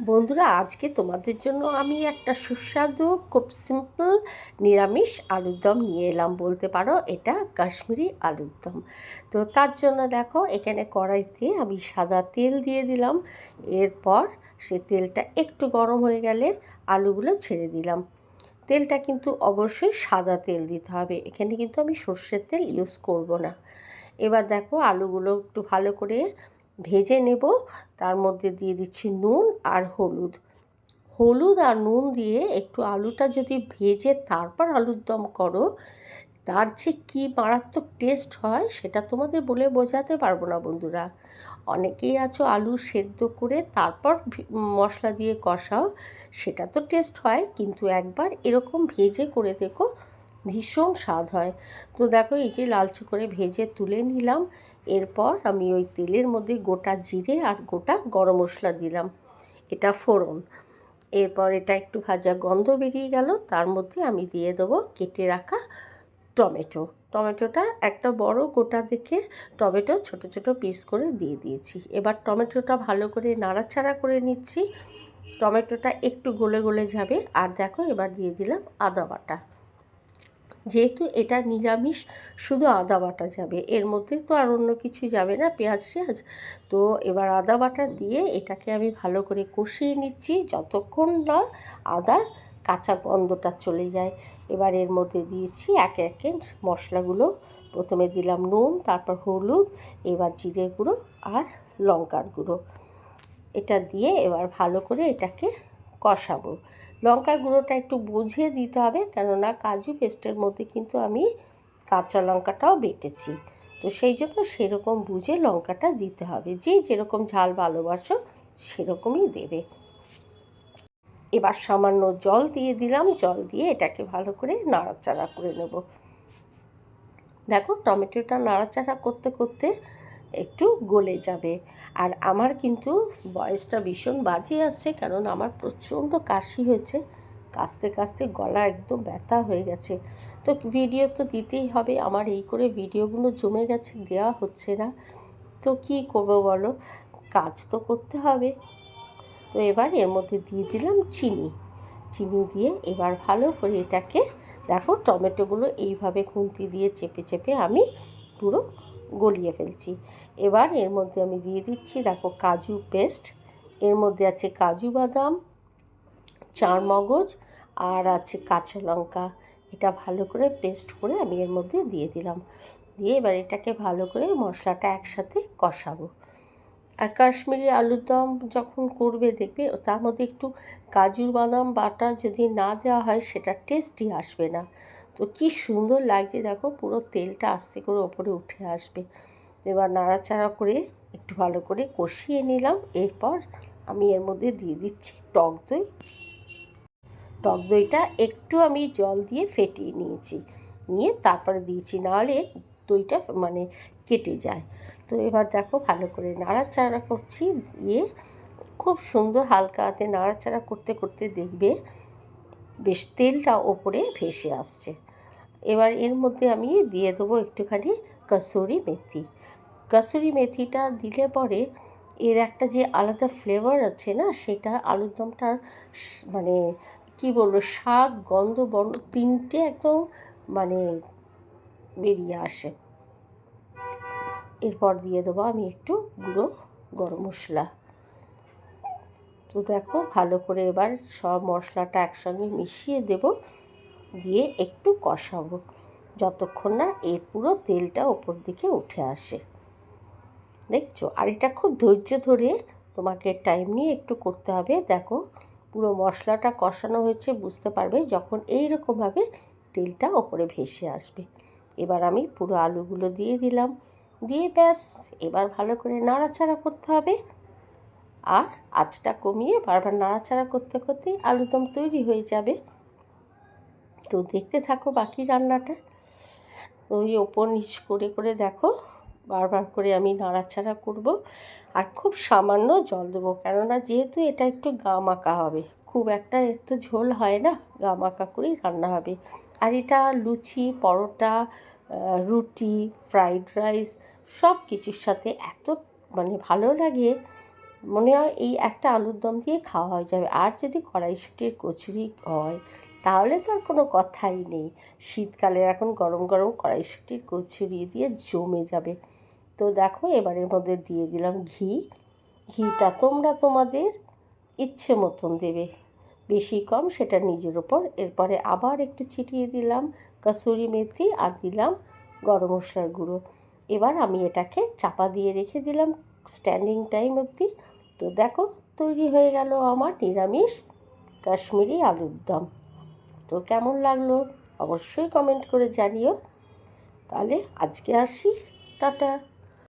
বন্ধুরা, আজকে তোমাদের জন্য আমি একটা সুস্বাদু, খুব সিম্পল নিরামিষ আলুর দম নিয়ে এলাম। বলতে পারো, এটা কাশ্মীরি আলুর দম। তো তার জন্য দেখো, এখানে কড়াইতে আমি সাদা তেল দিয়ে দিলাম। এরপর সে তেলটা একটু গরম হয়ে গেলে আলুগুলো ছেড়ে দিলাম। তেলটা কিন্তু অবশ্যই সাদা তেল দিতে হবে। এখানে কিন্তু আমি সর্ষের তেল ইউজ করব না। এবার দেখো, আলুগুলো একটু ভালো করে ভেজে নেব। তার মধ্যে দিয়ে দিচ্ছি নুন আর হলুদ। হলুদ আর নুন দিয়ে একটু আলুটা যদি ভেজে তারপর আলুর দম করো, তার যে কী মারাত্মক টেস্ট হয় সেটা তোমাদের বলে বোঝাতে পারব না বন্ধুরা। অনেকেই আছো আলু সেদ্ধ করে তারপর মশলা দিয়ে কষাও, সেটা তো টেস্ট হয়, কিন্তু একবার এরকম ভেজে করে দেখো ভীষণ স্বাদ হয়। তো দেখো এই যে লালচে করে ভেজে তুলে নিলাম। এরপর আমি ওই তেলের মধ্যে গোটা জিরে আর গোটা গরম মশলা দিলাম। এটা ফোড়ন। এরপর এটা একটু ভাজা গন্ধ বেরিয়ে গেল। তার মধ্যে আমি দিয়ে দেবো কেটে রাখা টমেটো। টমেটোটা একটা বড় গোটা দেখে টমেটো ছোট ছোট পিস করে দিয়ে দিয়েছি। এবার টমেটোটা ভালো করে নাড়াচাড়া করে নিচ্ছি। টমেটোটা একটু গলে গলে যাবে। আর দেখো এবার দিয়ে দিলাম আদা বাটা। যেহেতু এটা নিরামিষ, শুধু আদা বাটা যাবে। এর মধ্যে তো আর অন্য কিছু যাবে না, পেঁয়াজ টেয়াজ। তো এবার আদা বাটা দিয়ে এটাকে আমি ভালো করে কষিয়ে নিচ্ছি। যতক্ষণ না আদার কাঁচা গন্ধটা চলে যায়। এবার এর মধ্যে দিয়েছি একে একে মশলাগুলো। প্রথমে দিলাম নুন, তারপর হলুদ, এবার জিরে গুঁড়ো আর লঙ্কার গুঁড়ো। এটা দিয়ে এবার ভালো করে এটাকে কষাবো। লঙ্কা গুঁড়োটা একটু বুঝিয়ে দিতে হবে কেননা কাজু পেস্টের মধ্যে কিন্তু আমি কাঁচা লঙ্কাটাও বেটেছি। তো সেই জন্য সেরকম বুঝে লঙ্কাটা দিতে হবে। যে যেরকম ঝাল ভালোবাসো সেরকমই দেবে। এবার সামান্য জল দিয়ে দিলাম। জল দিয়ে এটাকে ভালো করে নাড়াচাড়া করে নেব। দেখো টমেটোটা নাড়াচাড়া করতে করতে একটু গলে যাবে। আর আমার কিন্তু ভয়েসটা ভীষণ বাজে আসছে কারণ আমার প্রচণ্ড কাশি হয়েছে। কাশতে কাশতে গলা একদম ব্যথা হয়ে গেছে। তো ভিডিও তো দিতেই হবে। আমার এই করে ভিডিওগুলো জমে গেছে, দেওয়া হচ্ছে না। তো কি করব বলো? কাজ তো করতে হবে। তো এবার এর মধ্যে দিয়ে দিলাম চিনি। চিনি দিয়ে এবার ভালো করে এটাকে দেখো টমেটোগুলো এইভাবে খুন্তি দিয়ে চেপে চেপে আমি পুরো গলিয়ে ফেলছি। এবার এর মধ্যে আমি দিয়ে দিচ্ছি, দেখো, কাজু পেস্ট। এর মধ্যে আছে কাজু বাদাম চার মগজ আর আছে কাঁচা লঙ্কা। এটা ভালো করে পেস্ট করে আমি এর মধ্যে দিয়ে দিলাম। দিয়ে এবার এটাকে ভালো করে মশলাটা একসাথে কষাবো। আর কাশ্মীরি আলুর দম যখন করবে, দেখবে তার মধ্যে একটু কাজু বাদাম বাটা যদি না দেওয়া হয়, সেটা টেস্টই আসবে না। তো কি সুন্দর লাগছে, দেখো পুরো তেলটা আস্তে করে ওপরে উঠে আসবে। এবার নাড়াচাড়া করে একটু ভালো করে কষিয়ে নিলাম, এরপর আমি এর মধ্যে দিয়ে দিচ্ছি টক দই। টক দইটা একটু আমি জল দিয়ে ফেটিয়ে নিয়েছি, নিয়ে তারপরে দিয়েছি, নাহলে দইটা মানে কেটে যায়। তো এবার দেখো ভালো করে নাড়াচাড়া করছি, দিয়ে খুব সুন্দর হালকা হাতে নাড়াচাড়া করতে করতে দেখবে বেশ তেলটা ওপরে ভেসে আসছে। এবার এর মধ্যে আমি দিয়ে দেবো একটুখানি কসুরি মেথি। কসুরি মেথিটা দিলে পরে এর একটা যে আলাদা ফ্লেভার আছে না, সেটা আলুর দমটার মানে কি বলব, স্বাদ, গন্ধ বন্ধ তিনটে একদম মানে বেরিয়ে আসে। এরপর দিয়ে দেবো আমি একটু গুঁড়ো গরম মশলা। তো দেখো ভালো করে এবার সব মশলাটা একসঙ্গে মিশিয়ে দেব। দিয়ে একটু কষাবো, যতক্ষণ না এর পুরো তেলটা ওপর দিকে উঠে আসে। দেখছ? আর এটা খুব ধৈর্য ধরে তোমাকে টাইম নিয়ে একটু করতে হবে। দেখো, পুরো মশলাটা কষানো হয়েছে, বুঝতে পারবে যখন এই রকমভাবে তেলটা ওপরে ভেসে আসবে। এবার আমি পুরো আলুগুলো দিয়ে দিলাম। দিয়ে ব্যাস, এবার ভালো করে নাড়াচাড়া করতে হবে। আর আঁচটা কমিয়ে বারবার নাড়াচাড়া করতে করতে আলুদম তৈরি হয়ে যাবে। তো দেখতে থাকো বাকি রান্নাটা। ওই ওপর নিচ করে করে দেখো, বারবার করে আমি নাড়াচাড়া করব আর খুব সামান্য জল দেবো। কেননা যেহেতু এটা একটু গা মাখা হবে, খুব একটা এর তো ঝোল হয় না, গা মাখা করেই রান্না হবে। আর এটা লুচি, পরোটা রুটি, ফ্রাইড রাইস সব কিছুর সাথে এত মানে ভালো লাগে, মনে হয় এই একটা আলুর দম দিয়ে খাওয়া হয়ে যাবে। আর যদি কড়াইশুটির কচুরি হয় তাহলে তো আর কোনো কথাই নেই। শীতকালে এখন গরম গরম কড়াইশুটির কচুরি দিয়ে জমে যাবে। তো দেখো এবারের মধ্যে দিয়ে দিলাম ঘি। ঘিটা তোমরা তোমাদের ইচ্ছে মতন দেবে। বেশি কম সেটা নিজের ওপর। এরপরে আবার একটু ছিটিয়ে দিলাম কসুরি মেথি আর দিলাম গরম মশলার গুঁড়ো। এবার আমি এটাকে চাপা দিয়ে রেখে দিলাম স্ট্যান্ডিং টাইম অবধি। তো দেখো তৈরি হয়ে গেল আমার নিরামিষ কাশ্মীরি আলুর দম। তো কেমন লাগল অবশ্যই কমেন্ট করে জানিও। তাহলে আজকে আসি টাটা।